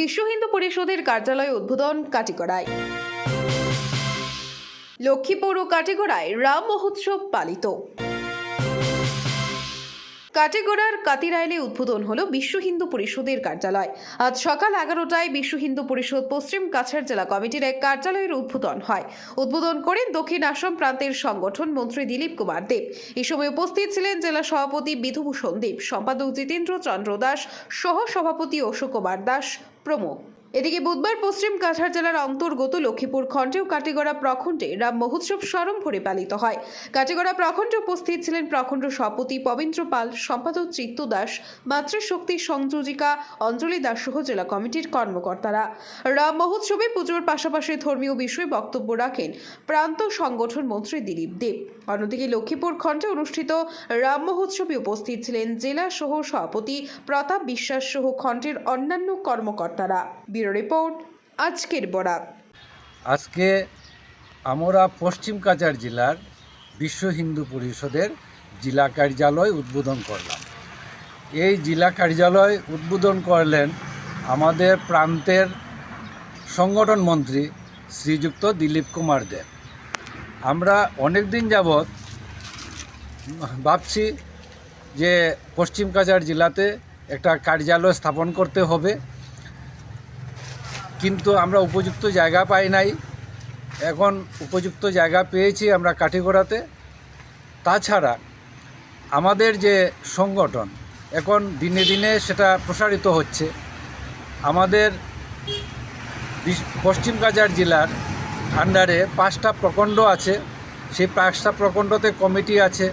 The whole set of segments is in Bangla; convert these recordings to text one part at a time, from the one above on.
বিশ্ব হিন্দু পরিষদের কার্যালয় উদ্বোধন কাটিগড়ায়। লক্ষ্মীপুর ও কাটিগড়ায় রাম মহোৎসব পালিত। কাটিগড়ার কাতিরাইলে উদ্বোধন হলো বিশ্ব হিন্দু পরিষদের কার্যালয়। আজ সকাল এগারোটায় বিশ্ব হিন্দু পরিষদ পশ্চিম কাছাড় জেলা কমিটির এক কার্যালয়ের উদ্বোধন হয়। উদ্বোধন করেন দক্ষিণ আসাম প্রান্তের সংগঠন মন্ত্রী দিলীপ কুমার দেব। এ সময় উপস্থিত ছিলেন জেলা সভাপতি বিধুভূষণ দেব, সম্পাদক জিতেন্দ্র চন্দ্র দাস সহ সভাপতি অশোক কুমার দাস প্রমুখ। এদিকে বুধবার পশ্চিম কাছাড় জেলার অন্তর্গত লক্ষ্মীপুর খণ্ডে ও কাটিগড়া প্রখণ্ডে রাম মহোৎসব স্মরণ ভরে পালিত হয়। কাটিগড়া প্রখণ্ডে উপস্থিত ছিলেন প্রখণ্ড সভাপতি পবিত্র পাল, সম্পাদক চিত্ত দাস মাতৃশক্তি সংযোজিকা অঞ্জলি দাস সহ জেলা কমিটির কর্মকর্তারা। রাম মহোৎসবে পুজোর পাশাপাশি ধর্মীয় বিষয়ে বক্তব্য রাখেন প্রান্ত সংগঠন মন্ত্রী দিলীপ দেব অন্যদিকে লক্ষ্মীপুর খণ্ডে অনুষ্ঠিত রাম মহোৎসবে উপস্থিত ছিলেন জেলা সহ সভাপতি প্রতাপ বিশ্বাস সহ খণ্ডের অন্যান্য কর্মকর্তারা। ব্যুরো রিপোর্ট, আজকের বরাক আজকে আমরা পশ্চিম কাছাড় জেলার বিশ্ব হিন্দু পরিষদের জেলা কার্যালয় উদ্বোধন করলাম। এই জেলা কার্যালয় উদ্বোধন করলেন আমাদের প্রান্তের সংগঠন মন্ত্রী শ্রীযুক্ত দিলীপ কুমার দেব। আমরা অনেক দিন যাবৎ ভাবছি যে পশ্চিম কাছাড় জেলাতে একটা কার্যালয় স্থাপন করতে হবে। কিন্তু আমরা উপযুক্ত জায়গা পাই নাই। এখন উপযুক্ত জায়গা পেয়েছি আমরা কাঠিগড়াতে। তাছাড়া আমাদের যে সংগঠন, এখন দিনে দিনে সেটা প্রসারিত হচ্ছে। আমাদের পশ্চিম কাছাড় জেলার আন্ডারে পাঁচটা প্রখণ্ড আছে। সেই পাঁচটা প্রখণ্ডতে কমিটি আছে।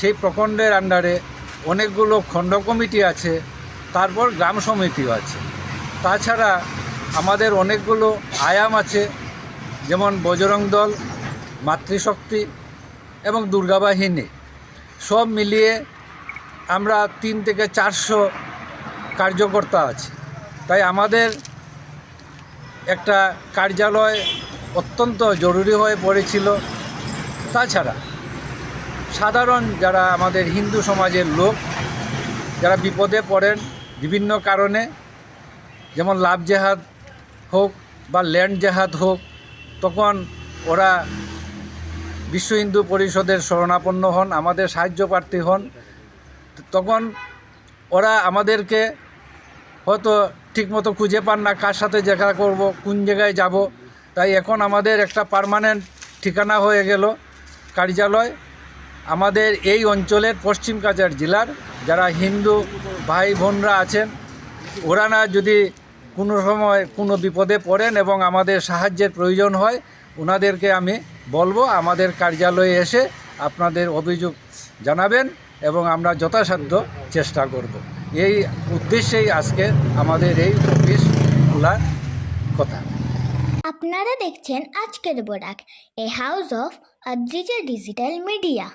সেই প্রখণ্ডের আন্ডারে অনেকগুলো খণ্ড কমিটি আছে। তারপর গ্রাম সমিতিও আছে। তাছাড়া আমাদের অনেকগুলো আয়াম আছে, যেমন বজরং দল, মাতৃশক্তি এবং দুর্গাবাহিনী। সব মিলিয়ে আমরা তিন থেকে চারশো কার্যকর্তা আছি। তাই আমাদের একটা কার্যালয় অত্যন্ত জরুরি হয়ে পড়েছিল। তাছাড়া সাধারণ যারা আমাদের হিন্দু সমাজের লোক, যারা বিপদে পড়েন বিভিন্ন কারণে, যেমন লাভ জেহাদ হোক বা ল্যান্ড জেহাদ হোক, তখন ওরা বিশ্ব হিন্দু পরিষদের শরণাপন্ন হন, আমাদের সাহায্য প্রার্থী হন। তখন ওরা আমাদেরকে হয়তো ঠিকমতো খুঁজে পান না, কার সাথে দেখা করব, কোন জায়গায় যাব। তাই এখন আমাদের একটা পার্মানেন্ট ঠিকানা হয়ে গেল কার্যালয়। আমাদের এই অঞ্চলের পশ্চিম কাছাড় জেলার যারা হিন্দু ভাই বোনরা আছেন, ওরা না যদি কোনো সময় কোনো বিপদে পড়েন এবং আমাদের সাহায্যের প্রয়োজন হয় ওনাদেরকে আমি বলব আমাদের কার্যালয়ে এসে আপনাদের অভিযোগ জানাবেন এবং আমরা যথাসাধ্য চেষ্টা করব। এই উদ্দেশ্যেই আজকে আমাদের এই অফিস খোলার কথা। আপনারা দেখছেন আজকের বোরাক, a house of Adrija digital media.